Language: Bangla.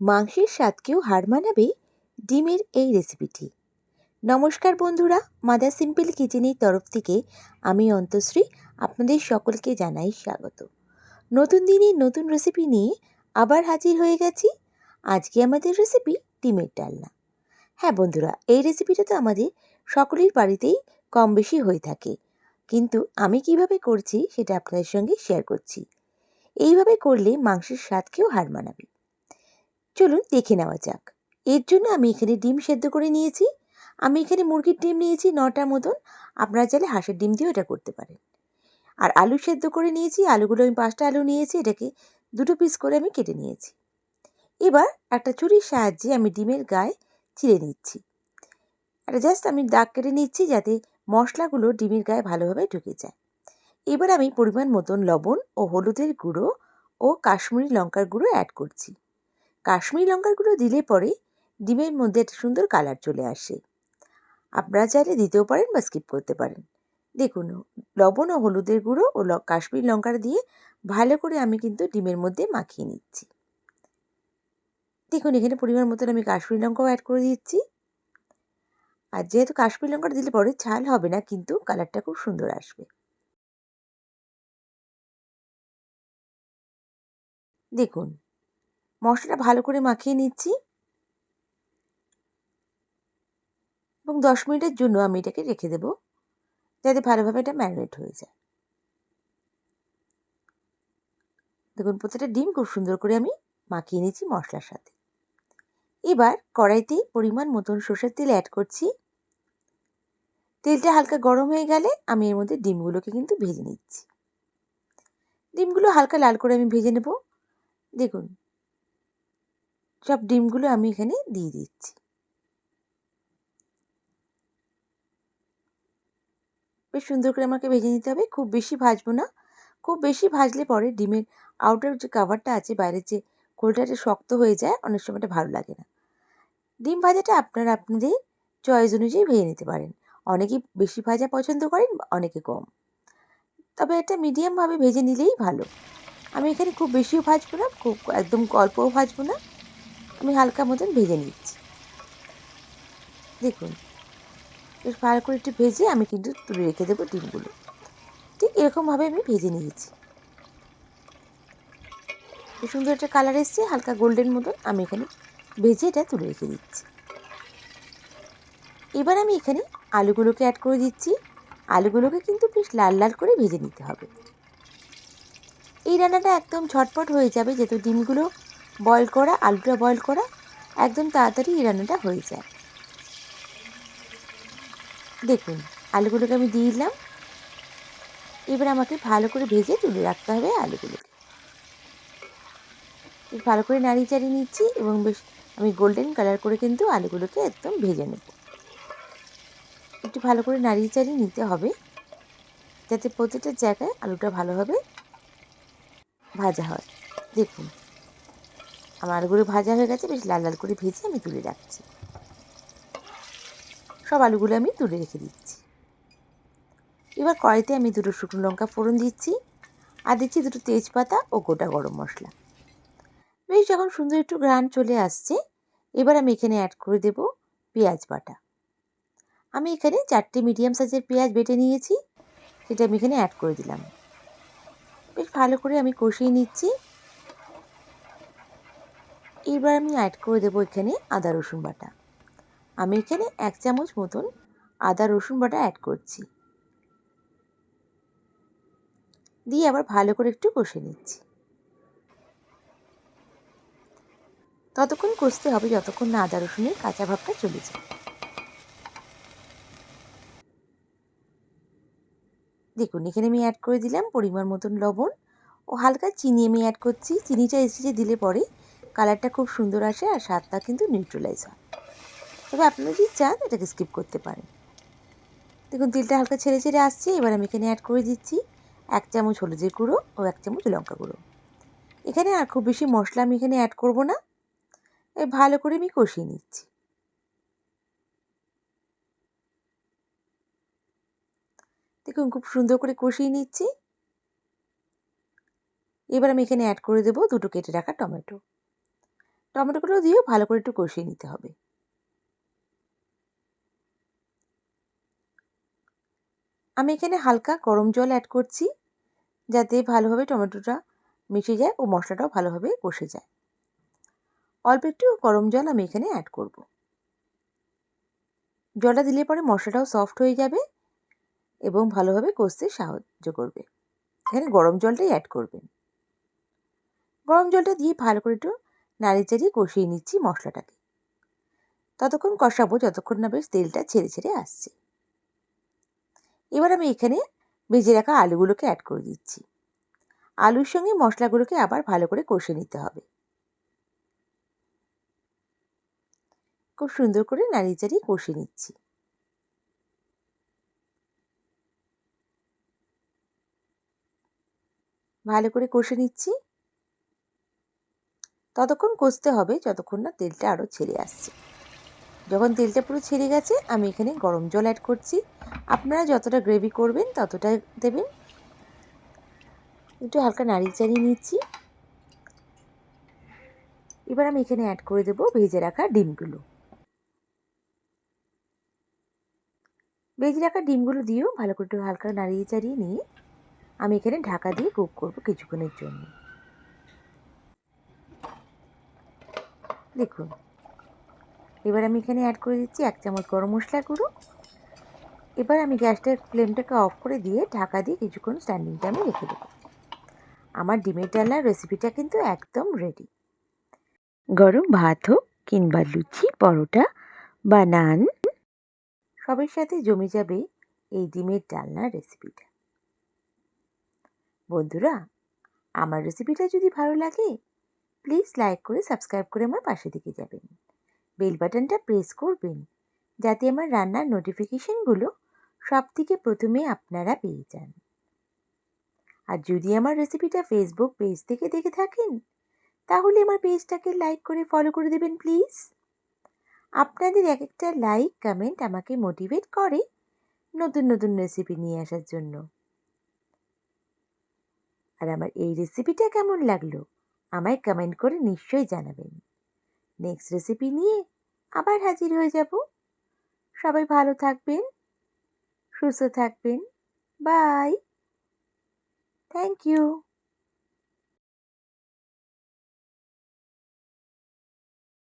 মাংসের স্বাদকেও হার মানাবে ডিমের এই রেসিপিটি নমস্কার বন্ধুরা, মাদার সিম্পল কিচেনের তরফ থেকে আমি অন্তশ্রী আপনাদের সকলকে জানাই স্বাগত। নতুন দিনের নতুন রেসিপি নিয়ে আবার হাজির হয়ে গেছি। আজকে আমাদের রেসিপি ডিমের ডালনা। হ্যাঁ বন্ধুরা, এই রেসিপিটা তো আমাদের সকলের বাড়িতেই কম বেশি হয়ে থাকে। কিন্তু আমি কীভাবে করছি সেটা আপনাদের সঙ্গে শেয়ার করছি। এইভাবে করলে মাংসের স্বাদকেও হার মানাবে। চলুন দেখে নেওয়া যাক। এর জন্য আমি এখানে ডিম সেদ্ধ করে নিয়েছি। আমি এখানে মুরগির ডিম নিয়েছি নটার মতন। আপনারা চাইলে হাঁসের ডিম দিয়েও এটা করতে পারেন। আর আলু সেদ্ধ করে নিয়েছি। আলুগুলো আমি পাঁচটা আলু নিয়েছি। এটাকে দুটো পিস করে আমি কেটে নিয়েছি। এবার একটা ছুরির সাহায্যে আমি ডিমের গায়ে চিড়ে নিচ্ছি। এটা জাস্ট আমি দাগ কেটে নিচ্ছি যাতে মশলাগুলো ডিমের গায়ে ভালোভাবে ঢুকে যায়। এবার আমি পরিমাণ মতন লবণ ও হলুদের গুঁড়ো ও কাশ্মীরি লঙ্কার গুঁড়ো অ্যাড করছি। কাশ্মীরি লঙ্কার গুঁড়ো দিলে পরে ডিমের মধ্যে একটা সুন্দর কালার চলে আসে। আপনারা চাইলে দিতেও পারেন বা স্কিপ করতে পারেন। দেখুন, লবণ ও হলুদের গুঁড়ো ও কাশ্মীরি লঙ্কার দিয়ে ভালো করে আমি কিন্তু ডিমের মধ্যে মাখিয়ে নিচ্ছি। দেখুন, এখানে পরিমাণ মতন আমি কাশ্মীরি লঙ্কাও অ্যাড করে দিচ্ছি। আর যেহেতু কাশ্মীরি লঙ্কাটা দিলে পরে ছাল হবে না, কিন্তু কালারটা খুব সুন্দর আসবে। দেখুন মশলাটা ভালো করে মাখিয়ে নিচ্ছি। এবং দশ মিনিটের জন্য আমি এটাকে রেখে দেব, যাতে ভালোভাবে এটা ম্যারিনেট হয়ে যায়। দেখুন প্রতিটা ডিম খুব সুন্দর করে আমি মাখিয়ে নিচ্ছি মশলার সাথে। এবার কড়াইতেই পরিমাণ মতন সর্ষের তেল অ্যাড করছি। তেলটা হালকা গরম হয়ে গেলে আমি এর মধ্যে ডিমগুলোকে কিন্তু ভেজে নিচ্ছি। ডিমগুলো হালকা লাল করে আমি ভেজে নেব। দেখুন সব ডিমগুলো আমি এখানে দিয়ে দিচ্ছি। বেশ সুন্দর করে আমাকে ভেজে নিতে হবে। খুব বেশি ভাজবো না। খুব বেশি ভাজলে পরে ডিমের আউটার যে কাভারটা আছে, বাইরের যে খোলটা শক্ত হয়ে যায়, অনেক সময় এটা ভালো লাগে না। ডিম ভাজাটা আপনারা আপনাদের চয়েস অনুযায়ী ভেজে নিতে পারেন। অনেকে বেশি ভাজা পছন্দ করেন, অনেকে কম। তবে এটা মিডিয়ামভাবে ভেজে নিলেই ভালো। আমি এখানে খুব বেশিও ভাজবো না, খুব একদম অল্পও ভাজবো না। আমি হালকা মতন ভেজে নিচ্ছি। দেখুন, বেশ ভালো করে একটু ভেজে আমি কিন্তু তুলে রেখে দেবো ডিমগুলো। ঠিক এরকমভাবে আমি ভেজে নিয়েছি। সুন্দর একটা কালার এসছে, হালকা গোল্ডেন মতন আমি এখানে ভেজে এটা তুলে রেখে দিচ্ছি। এবার আমি এখানে আলুগুলোকে অ্যাড করে দিচ্ছি। আলুগুলোকে কিন্তু বেশ লাল লাল করে ভেজে নিতে হবে। এই রান্নাটা একদম ঝটপট হয়ে যাবে, যেহেতু ডিমগুলো বয়েল করা, আলুটা বয়েল করা, একদম তাড়াতাড়ি রান্নাটা হয়ে যায়। দেখুন, আলুগুলোকে আমি দিয়ে দিলাম। এবার আমাকে ভালো করে ভেজে তুলে রাখতে হবে আলুগুলোকে। ভালো করে নাড়িয়ে চাড়িয়ে নিচ্ছি এবং বেশ, আমি গোল্ডেন কালার করে কিন্তু আলুগুলোকে একদম ভেজে নেব। একটু ভালো করে নাড়িয়ে চাড়িয়ে নিতে হবে, যাতে প্রতিটা জায়গায় আলুটা ভালোভাবে ভাজা হয়। দেখুন আমার আলুগুলো ভাজা হয়ে গেছে, বেশ লাল লাল করে ভেজে আমি তুলে রাখছি। সব আলুগুলো আমি তুলে রেখে দিচ্ছি। এবার কড়াইতে আমি দুটো শুকনো লঙ্কা ফোড়ন দিচ্ছি আর দিচ্ছি দুটো তেজপাতা ও গোটা গরম মশলা। বেশ, যখন সুন্দর একটু গ্রান চলে আসছে, এবার আমি এখানে অ্যাড করে দেব পেঁয়াজ বাটা। আমি এখানে চারটে মিডিয়াম সাইজের পেঁয়াজ বেটে নিয়েছি, সেটা আমি এখানে অ্যাড করে দিলাম। বেশ ভালো করে আমি কষিয়ে নিচ্ছি। এবার আমি অ্যাড করে দেবো এখানে আদা, রসুন বাটা। আমি এখানে এক চামচ মতন আদা, রসুন বাটা অ্যাড করছি। দিয়ে আবার ভালো করে একটু কষে নিচ্ছি। ততক্ষণ কষতে হবে যতক্ষণ না আদা, রসুনের কাঁচা ভাবটা চলে যায়। দেখুন, এখানে আমি অ্যাড করে দিলাম পরিমাণ মতন লবণ ও হালকা চিনি আমি অ্যাড করছি। চিনিটা এসেছে দিলে পরে কালারটা খুব সুন্দর আসে আর স্বাদটা কিন্তু নিউট্রালাইজ হয়। তবে আপনারা যদি চান, এটাকে স্কিপ করতে পারেন। দেখুন, তেলটা হালকা ছেড়ে ছেড়ে আসছে। এবার আমি এখানে অ্যাড করে দিচ্ছি এক চামচ হলুদের গুঁড়ো ও এক চামচ লঙ্কা গুঁড়ো। এখানে আর খুব বেশি মশলা আমি এখানে অ্যাড করব না। এই ভালো করে আমি কষিয়ে নিচ্ছি। দেখুন, খুব সুন্দর করে কষিয়ে নিচ্ছি। এবার আমি এখানে অ্যাড করে দেবো দুটো কেটে রাখা টমেটো। টমেটোগুলো দিয়েও ভালো করে একটু কষিয়ে নিতে হবে। আমি এখানে হালকা গরম জল অ্যাড করছি, যাতে ভালোভাবে টমেটোটা মিশে যায় ও মশলাটাও ভালোভাবে কষে যায়। অল্প একটু গরম জল আমি এখানে অ্যাড করব। জলটা দিলে পরে মশলাটাও সফট হয়ে যাবে এবং ভালোভাবে কষতে সাহায্য করবে। এখানে গরম জলটাই অ্যাড করবেন। গরম জলটা দিয়ে ভালো করে একটু নাড়ি চাড়িয়ে কষিয়ে নিচ্ছি মশলাটাকে। ততক্ষণ কষাবো যতক্ষণ না বেশ তেলটা ছেড়ে ছেড়ে আসছে। এবার আমি এখানে ভেজে রাখা আলুগুলোকে অ্যাড করে দিচ্ছি। আলুর সঙ্গে মশলাগুলোকে আবার ভালো করে কষে নিতে হবে। খুব সুন্দর করে নাড়িয়ে চাড়িয়ে কষে নিচ্ছি। ভালো করে কষে নিচ্ছি। ততক্ষণ কষতে হবে যতক্ষণ না তেলটা আরও ছেড়ে আসছে। যখন তেলটা পুরো ছেড়ে গেছে, আমি এখানে গরম জল অ্যাড করছি। আপনারা যতটা গ্রেভি করবেন ততটা দেবেন। একটু হালকা নাড়িয়ে চাড়িয়ে নিচ্ছি। এবার আমি এখানে অ্যাড করে দেবো ভেজে রাখা ডিমগুলো। ভেজে রাখা ডিমগুলো দিয়েও ভালো করে একটু হালকা নাড়িয়ে চাড়িয়ে নিয়ে আমি এখানে ঢাকা দিয়ে কুক করব কিছুক্ষণের জন্য। দেখুন। এবার আমি এখানে অ্যাড করে দিচ্ছি এক চামচ গরম মশলা গুঁড়ো। এবার আমি গ্যাসটার ফ্লেমটাকে অফ করে দিয়ে ঢাকা দিয়ে কিছুক্ষণ স্ট্যান্ডিং টাইমে রেখে দেবো। আমার ডিমের ডালার রেসিপিটা কিন্তু একদম রেডি গরম ভাত হোক কিংবা লুচি, পরোটা বা নান সবের সাথে জমে যাবে এই ডিমের ডালনার রেসিপিটা বন্ধুরা, আমার রেসিপিটা যদি ভালো লাগে প্লিজ লাইক করে সাবস্ক্রাইব করে আমার পাশে দিকে যাবেন। বেল বাটনটা প্রেস করবেন, যাতে আমার রান্নার নোটিফিকেশনগুলো সব থেকে প্রথমে আপনারা পেয়ে যান। আর যদি আমার রেসিপিটা ফেসবুক পেজ থেকে দেখে থাকেন, তাহলে আমার পেজটাকে লাইক করে ফলো করে দেবেন প্লিজ আপনাদের এক একটা লাইক কমেন্ট আমাকে মোটিভেট করে নতুন নতুন রেসিপি নিয়ে আসার জন্য। আর আমার এই রেসিপিটা কেমন লাগল? আমায় কমেন্ট করে নিশ্চয়ই জানাবেন। নেক্সট রেসিপি নিয়ে আবার হাজির হয়ে যাব। সবাই ভালো থাকবেন, সুস্থ থাকবেন। Bye thank you